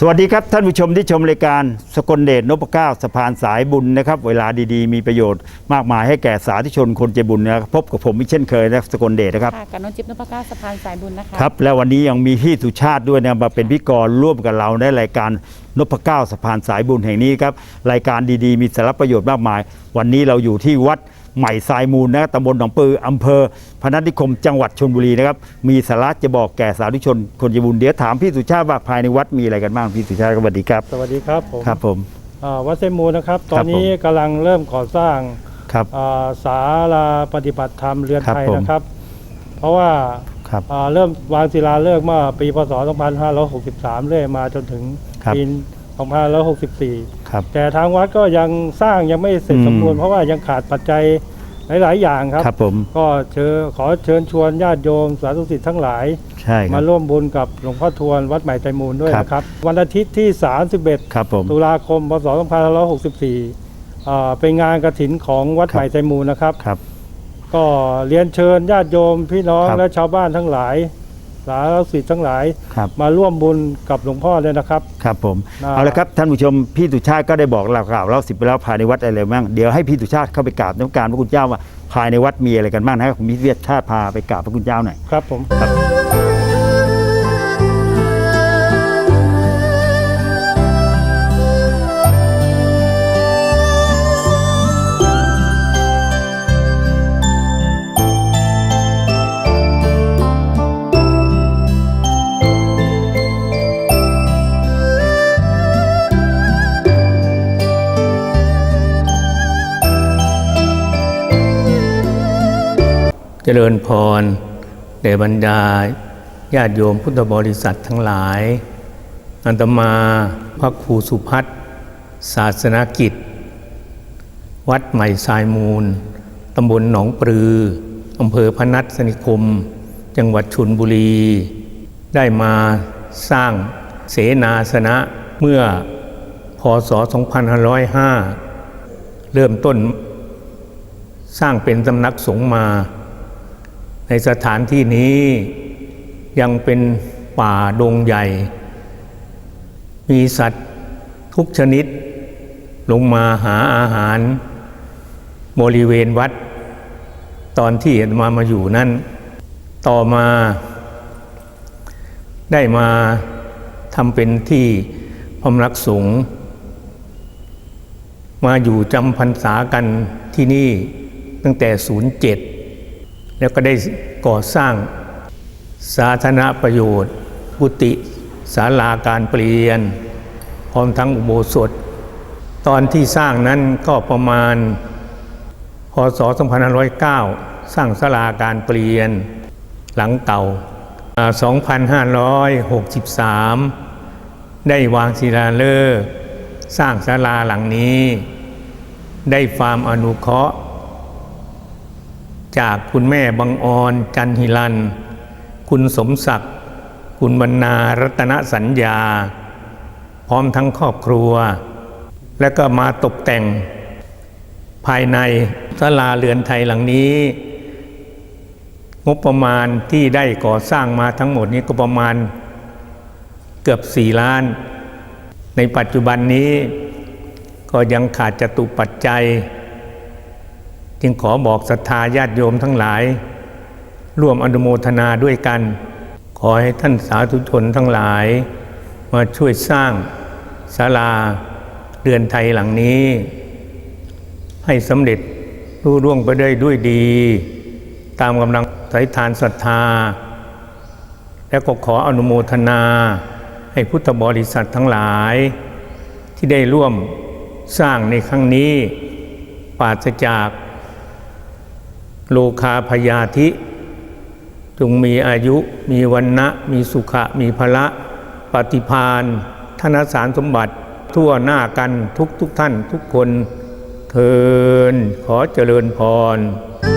สวัสดีครับ ท่านผู้ชมที่ชมรายการสกลเดชนพเก้าสะพานสายบุญนะครับ เวลาดีๆ มีประโยชน์มากมายให้แก่สาธุชนคนใจบุญนะครับพบกับผมอีกเช่นเคยนะสกลเดชนะครับค่ะกับน้องจิ๊บนพก้าสะพานสายบุญนะคะครับและวันนี้ยังมีพี่สุชาติด้วยนะมาเป็นพิธีกรร่วมกับเราในรายการนพเก้าสะพานสายบุญแห่งนี้ครับรายการดีๆ มีสาระประโยชน์มากมาย วันนี้เราอยู่ที่วัด ใหม่ทรายมูลนะตำบลหนองปืออำเภอ พนัสนิคมจังหวัดชลบุรีนะครับมีสาระจะบอกแก่สาธุชนคนใจบุญเดี๋ยวถามพี่สุชาติว่าภายในวัดมีอะไรกันบ้างพี่สุชาติสวัสดีครับสวัสดีครับผมครับผมอ่าวัดเซมูลนะครับ ตอครันบนี้กำลังเริ่มก่อสร้างครับ อ่าศาลาปฏิบัติธรรมเรือนครับไทยผม นะครับ เพราะว่าครับ อ่าเริ่มวางศิลาฤกษ์เมื่อปีพศ 2563 เรื่อยมาจนถึงครับ ปี 2564 ครับ แต่ทางวัดก็ยังสร้างยังไม่เสร็จอืมสมบูรณ์เพราะว่ายังขาดปัจจัยหลาย ๆ อย่างครับ ครับผม ก็เชิญขอเชิญชวนญาติโยมสาธุสิทธิ์ทั้งหลาย ใช่ครัมาบ ร่วมบุญกับหลวงพ่อทวนวัดใหม่ไตรมูลด้วยครับ นะครับ วันอาทิตย์ที่ 31 ครับผม ตุลาคม พศ 2564อ่าเป็นงานกระถินของวัดครับ ใหม่ใจมูลนะครับ ครับ ก็เรียนเชิญญาติโยมพี่น้องครับ และชาวบ้านทั้งหลาย สาธุสิทธิ์ทั้งหลาย ครับ มาร่วมบุญกับหลวงพ่อเลยนะครับ ครับผม อ่า เอาละครับท่านผู้ชมพี่สุชาติก็ได้บอกเรากล่าวเล่าสิบไปแล้วภายในวัดอะไรบ้างเดี๋ยวให้พี่สุชาติเข้าไปกราบน้ำการพระคุณเจ้าว่าภายในวัดมีอะไรกันบ้างนะครับผมพี่สุชาติพาไปกราบพระคุณเจ้าหน่อย ครับผม ครับ เจริญพรแด่บรรดาญาติโยมพุทธบริษัททั้งหลาย อันตมาพระครูสุพัฒน์ศาสนกิจ วัดใหม่ทรายมูล ตำบลหนองปลือ อำเภอพนัสนิคม จังหวัดชลบุรี ได้มาสร้างเสนาสนะเมื่อพศ 2505 เริ่มต้นสร้างเป็นสำนักสงฆ์มา ในสถานที่นี้ยังเป็นป่าดงใหญ่ มีสัตว์ทุกชนิดลงมาหาอาหาร บริเวณวัด ตอนที่มามาอยู่นั้น ต่อมา ได้มาทำเป็นที่พำนักสงฆ์มาอยู่จำพรรษากันที่นี่ตั้งแต่ 07 แล้วก็ได้ก่อสร้างสาธารณประโยชน์กุฏิศาลาการเปลี่ยน พร้อมทั้งอุโบสถ ตอนที่สร้างนั้นก็ประมาณพศ 2509 สร้างศาลาการเปลี่ยน หลังเก่าอ่า2563 ได้วางศิลาฤกษ์สร้างศาลาหลังนี้ ได้ความอนุเคราะห์ จากคุณแม่บังออนจันหิลัน คุณสมศักดิ์ คุณบรรณารัตนสัญญา พร้อมทั้งครอบครัว และก็มาตกแต่ง ภายในศาลาเรือนไทยหลังนี้ งบประมาณที่ได้ก่อสร้างมาทั้งหมดนี้ก็ประมาณเกือบสี่ล้าน ในปัจจุบันนี้ก็ยังขาดจตุปัจจัย จึงขอบอกศรัทธาญาติโยมทั้งหลาย ร่วมอนุโมทนาด้วยกัน ขอให้ท่านสาธุชนทั้งหลาย มาช่วยสร้างศาลาเรือนไทยหลังนี้ ให้สำเร็จรุ่ร่วงไปได้ด้วยดี ตามกำลังสายทานศรัทธา และก็ขออนุโมทนา ให้พุทธบริษัททั้งหลาย ที่ได้ร่วมสร้างในครั้งนี้ปราศจาก โลคาพยาธิ จงมีอายุ มีวันนะมีสุขะ มีพละ ปฏิพานธนสารสมบัติ ทั่วหน้ากันทุกทุกท่านทุกคนเทินขอเจริญพร「